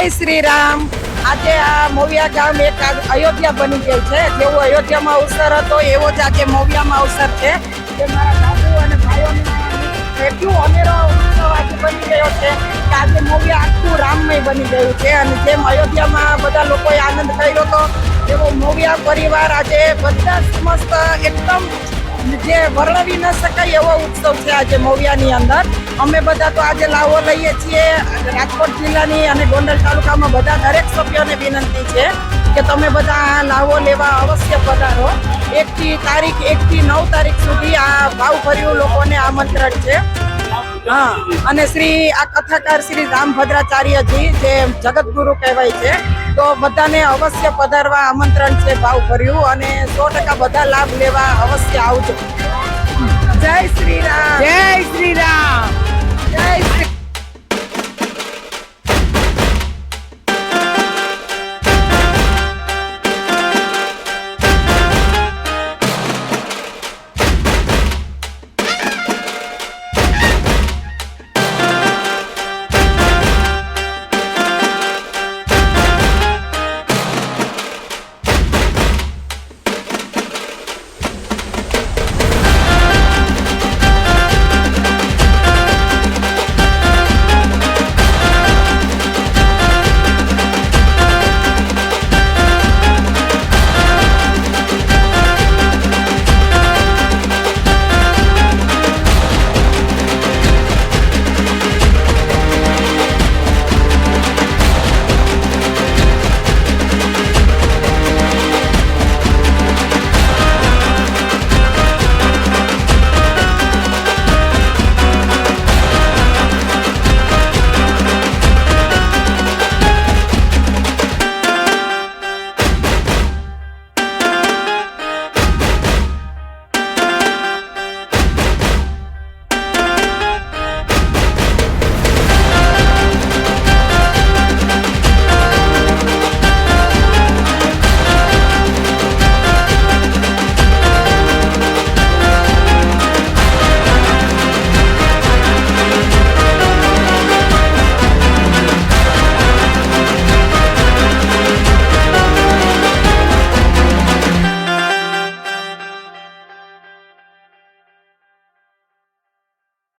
જય શ્રી રામ આજે આ મોવિયા ગામ એક અયોધ્યા બની ગઈ છે. જેવો અયોધ્યામાં અવસર હતો, એવો જ આજે મોવિયામાં અવસર છે. જે મારા દાદુ અને ભાઈઓને એટલું અનેરો ઉત્સવ આજે બની ગયો છે. કે આજે મોવિયા આખું રામમય બની ગયું છે. અને જેમ અયોધ્યામાં બધા લોકોએ આનંદ કર્યો હતો એવો મોવિયા પરિવાર આજે બધા સમસ્ત એકદમ જે વર્ણવી ન શકાય એવો ઉત્સવ છે આજે મોવિયાની અંદર. અમે બધા તો આજે લાવો લઈએ છીએ. રાજકોટ જિલ્લાની અને ગોંડલ તાલુકામાં બધા દરેક સભ્યોને વિનંતી છે કે તમે બધા આ લાવો લેવા અવશ્ય પધારો. એકથી તારીખ, એકથી નવ તારીખ સુધી આ ભાવભર્યું લોકોને આમંત્રણ છે. હા અને શ્રી આ કથાકાર શ્રી રામભદ્રાચાર્યજી જે જગતગુરુ કહેવાય છે તો બધાને અવશ્ય પધારવા આમંત્રણ છે ભાવભર્યું અને સો ટકા બધા લાભ લેવા અવશ્ય આવજો. જય શ્રી રામ. જય શ્રી રામ.